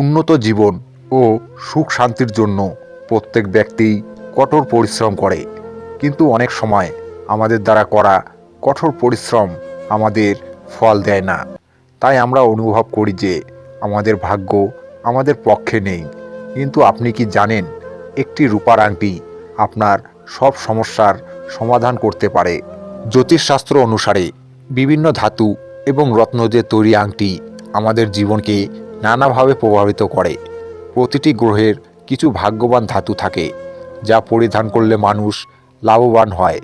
উন্নত জীবন ও সুখ শান্তির জন্য প্রত্যেক ব্যক্তি কঠোর পরিশ্রম করে। কিন্তু অনেক সময় আমাদের দ্বারা করা কঠোর পরিশ্রম আমাদের ফল দেয় না। তাই আমরা অনুভব করি যে আমাদের ভাগ্য আমাদের পক্ষে নেই। কিন্তু আপনি কি জানেন, একটি রূপার আংটি আপনার সব সমস্যার সমাধান করতে পারে। জ্যোতিষশাস্ত্র অনুসারে বিভিন্ন ধাতু এবং রত্ন দিয়ে তৈরি আংটি আমাদের জীবনকে নানাভাবে প্রভাবিত করে। প্রতিটি গ্রহের কিছু ভাগ্যবান ধাতু থাকে, যা পরিধান করলে মানুষ লাভবান হয়।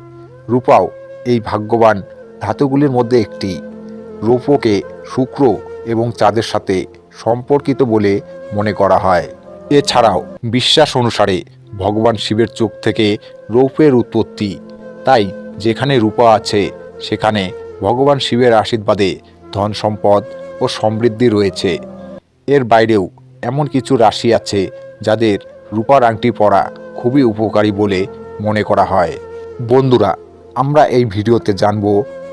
রূপাও এই ভাগ্যবান ধাতুগুলির মধ্যে একটি। রূপকে শুক্র এবং চাঁদের সাথে সম্পর্কিত বলে মনে করা হয়। এছাড়াও বিশ্বাস অনুসারে ভগবান শিবের চোখ থেকে রৌপের উৎপত্তি। তাই যেখানে রূপা আছে, সেখানে ভগবান শিবের আশীর্বাদে ধন সম্পদ ও সমৃদ্ধি রয়েছে। এর বাইরেও এমন কিছু রাশি আছে যাদের রূপার আংটি পরা খুবই উপকারী বলে মনে করা হয়। বন্ধুরা, আমরা এই ভিডিওতে জানব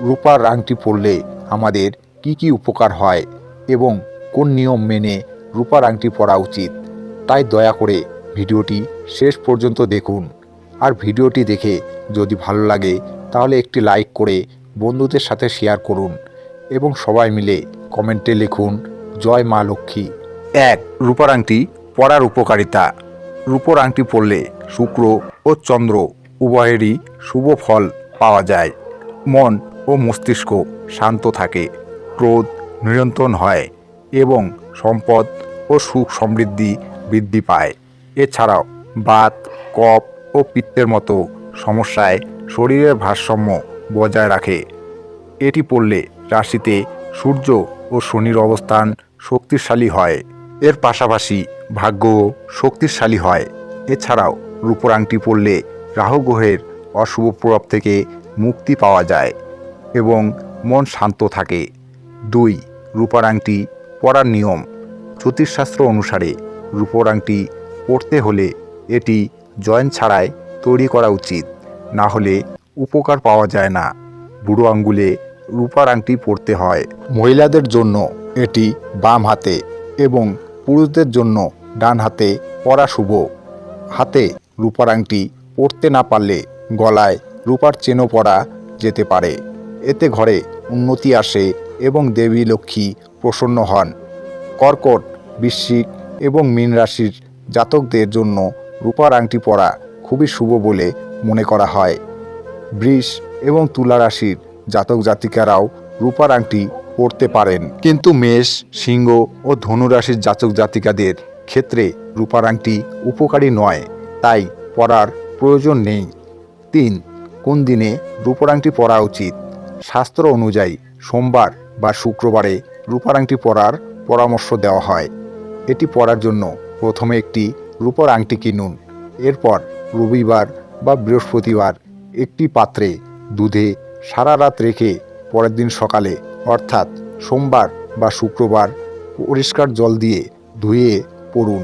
রূপার আংটি পরলে আমাদের কি কি উপকার হয় এবং কোন নিয়ম মেনে রূপার আংটি পরা উচিত। তাই দয়া করে ভিডিওটি শেষ পর্যন্ত দেখুন। আর ভিডিওটি দেখে যদি ভালো লাগে, তাহলে একটি লাইক করে বন্ধুদের সাথে শেয়ার করুন এবং সবাই মিলে কমেন্টে লিখুন জয় মা লক্ষ্মী। এক রূপার আংটি পড়ার উপকারিতা। রূপোর আংটি পড়লে শুক্র ও চন্দ্র উভয়েরই শুভ ফল পাওয়া যায়। মন ও মস্তিষ্ক শান্ত থাকে, ক্রোধ নিয়ন্ত্রণ হয় এবং সম্পদ ও সুখ সমৃদ্ধি বৃদ্ধি পায়। এছাড়াও বাত, কফ ও পিত্তের মতো সমস্যায় শরীরের ভারসাম্য বজায় রাখে। এটি পড়লে রাশিতে সূর্য ও শনির অবস্থান শক্তিশালী হয়। এর পাশাপাশি ভাগ্য শক্তিশালী হয়। এছাড়াও রূপোর আংটি পরলে রাহু গ্রহের অশুভ প্রভাব থেকে মুক্তি পাওয়া যায় এবং মন শান্ত থাকে। দুই রূপার আংটি পরার নিয়ম। জ্যোতিষশাস্ত্র অনুসারে রূপোর আংটি পরতে হলে এটি জয়েন্ট ছাড়াই তৈরি করা উচিত। না হলে উপকার পাওয়া যায় না। বুড়ো আঙ্গুলে রূপার আংটি পরতে হয়। মহিলাদের জন্য এটি বাম হাতে এবং পুরুষদের জন্য ডান হাতে পরা শুভ। হাতে রূপার আংটি পরতে না পারলে গলায় রূপার চেনও পরা যেতে পারে। এতে ঘরে উন্নতি আসে এবং দেবী লক্ষ্মী প্রসন্ন হন। কর্কট, বৃশ্চিক এবং মীন রাশির জাতকদের জন্য রূপার আংটি পরা খুবই শুভ বলে মনে করা হয়। বৃষ এবং তুলা রাশির জাতক জাতিকারাও রূপার আংটি পরতে পারেন। কিন্তু মেষ, সিংহ ও ধনুরাশির জাতক জাতিকাদের ক্ষেত্রে রূপার আংটি উপকারী নয়। তাই পরার প্রয়োজন নেই। তিন, কোন দিনে রূপার আংটি পরা উচিত? শাস্ত্র অনুযায়ী সোমবার বা শুক্রবারে রূপার আংটি পরার পরামর্শ দেওয়া হয়। এটি পরার জন্য প্রথমে একটি রূপার আংটি কিনুন। এরপর রবিবার বা বৃহস্পতিবার একটি পাত্রে দুধে সারা রাত রেখে পরের দিন সকালে অর্থাৎ সোমবার বা শুক্রবার পরিষ্কার জল দিয়ে ধুয়ে পড়ুন।